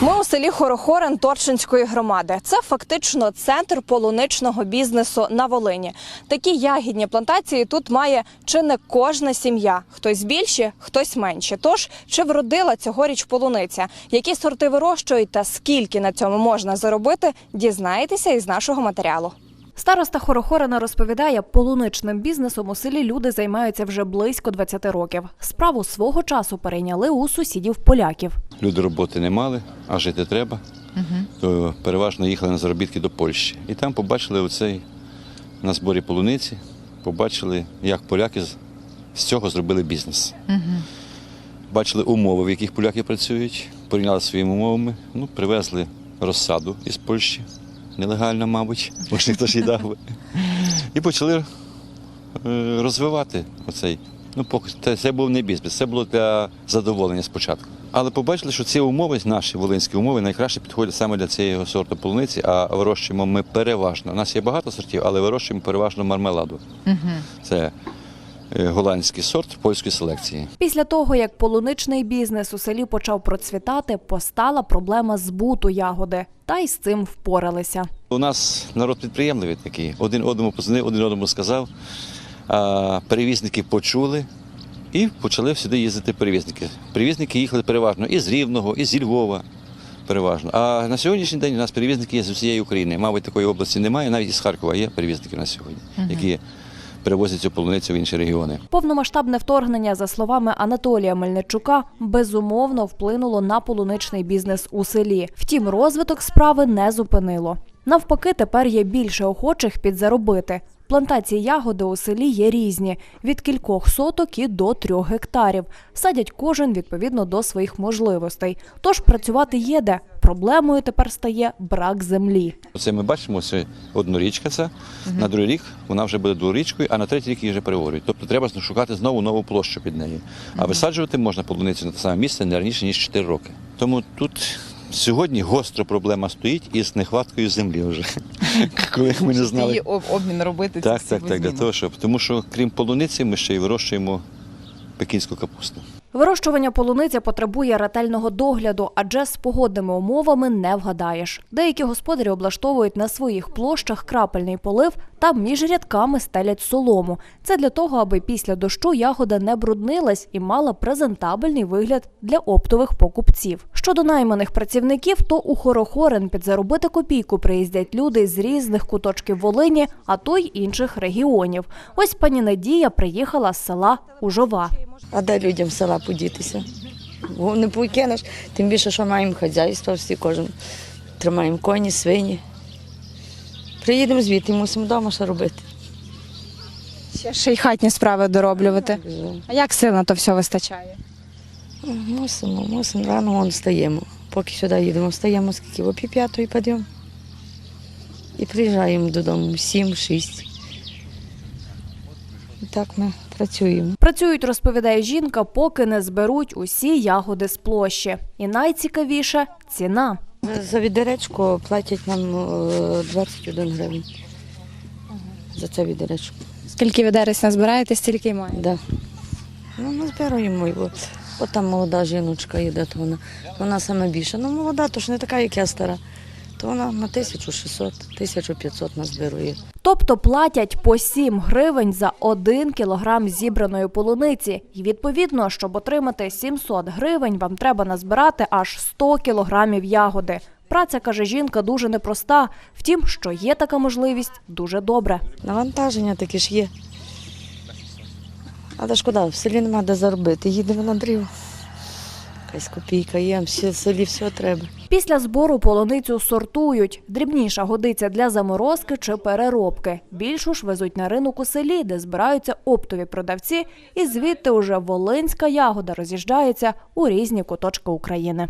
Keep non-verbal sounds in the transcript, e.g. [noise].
Ми у селі Хорохорен Торчинської громади. Це фактично центр полуничного бізнесу на Волині. Такі ягідні плантації тут має чи не кожна сім'я. Хтось більше, хтось менше. Тож чи вродила цьогоріч полуниця? Які сорти вирощують та скільки на цьому можна заробити? Дізнаєтеся із нашого матеріалу. Староста Хорохорина розповідає, полуничним бізнесом у селі люди займаються вже близько 20 років. Справу свого часу перейняли у сусідів поляків. Люди роботи не мали, а жити треба. То переважно їхали на заробітки до Польщі. І там побачили оцей на зборі полуниці, побачили, як поляки з- з цього зробили бізнес. Бачили умови, в яких поляки працюють, порівняли своїми умовами, ну, привезли розсаду із Польщі, нелегально, мабуть, [laughs] ж їй дав. би. І почали е, розвивати оцей. Ну, поки це, це був не бізнес, це було для задоволення спочатку. Але побачили, що ці умови, наші волинські умови, найкраще підходять саме для цієї сорту полуниці, а вирощуємо ми переважно. У нас є багато сортів, але вирощуємо переважно мармеладу. Це е, голландський сорт польської селекції. Після того, як полуничний бізнес у селі почав процвітати, постала проблема збуту ягоди, та й з цим впоралися. У нас народ підприємливий такий. Один одному позвонив, один одному сказав. А перевізники почули і почали сюди їздити перевізники. Перевізники їхали переважно із Рівного, із Львова. Переважно. А на сьогоднішній день у нас перевізники є з усієї України. Мабуть, такої області немає, навіть із Харкова є перевізники на сьогодні, які перевозять цю полуницю в інші регіони. Повномасштабне вторгнення, за словами Анатолія Мельничука, безумовно вплинуло на полуничний бізнес у селі. Втім, розвиток справи не зупинило. Навпаки, тепер є більше охочих підзаробити. Плантації ягоди у селі є різні від кількох соток і до трьох гектарів. Садять кожен відповідно до своїх можливостей. Тож працювати є де. Проблемою тепер стає брак землі. Оце ми бачимо, це однорічка ця. На другий рік вона вже буде дворічкою, а на третій рік її вже переворюють. Тобто треба шукати знову нову площу під нею. А висаджувати можна полуницю на те саме місце не раніше, ніж 4 роки. Тому тут сьогодні гостро проблема стоїть із нехваткою землі вже. [laughs] Коли ми не знали. Її об- обмін робити. Так, так, так, для того, щоб. Тому що крім полуниці, ми ще й вирощуємо пекінську капусту. Вирощування полуниці потребує ретельного догляду, адже з погодними умовами не вгадаєш. Деякі господарі облаштовують на своїх площах крапельний полив та між рядками стелять солому. Це для того, аби після дощу ягода не бруднилась і мала презентабельний вигляд для оптових покупців. Щодо найманих працівників, то у Хорохорин підзаробити копійку приїздять люди з різних куточків Волині, а то й інших регіонів. Ось пані Надія приїхала з села Ужова. А де людям села подітися? Бо не покинеш, тим більше, що маємо хазяйство, всі кожен тримаємо коні, свині. Приїдемо звідти, мусимо вдома що робити. Ще ще й хатні справи дороблювати. А як сил на то все вистачає? Мусимо, мусимо, рано вон встаємо. Поки сюди їдемо, встаємо скільки, о пів п'ятої підемо. І приїжджаємо додому, сім-шість. І так ми працюємо. Працюють, розповідає жінка, поки не зберуть усі ягоди з площі. І найцікавіше ціна. За відеречко платять нам е, 21 гривень. За це відеречко. Скільки відерець назбираєте, стільки й має. Да. Ну, ми збираємо його. От там молода жіночка йде, то вона, вона саме більша. Ну, молода, то ж не така, як я стара. То вона на 1600, 1500 назбирує. Тобто платять по 7 гривень за 1 кілограм зібраної полуниці. І відповідно, щоб отримати 700 гривень, вам треба назбирати аж 100 кілограмів ягоди. Праця, каже жінка, дуже непроста. Втім, що є така можливість, дуже добре. Навантаження таке ж є. Але шкода, в селі нема де заробити. Їдемо на дрів. Якась копійка є, ще в селі все треба. Після збору полуницю сортують. Дрібніша годиться для заморозки чи переробки. Більшу ж везуть на ринок у селі, де збираються оптові продавці, і звідти уже волинська ягода роз'їжджається у різні куточки України.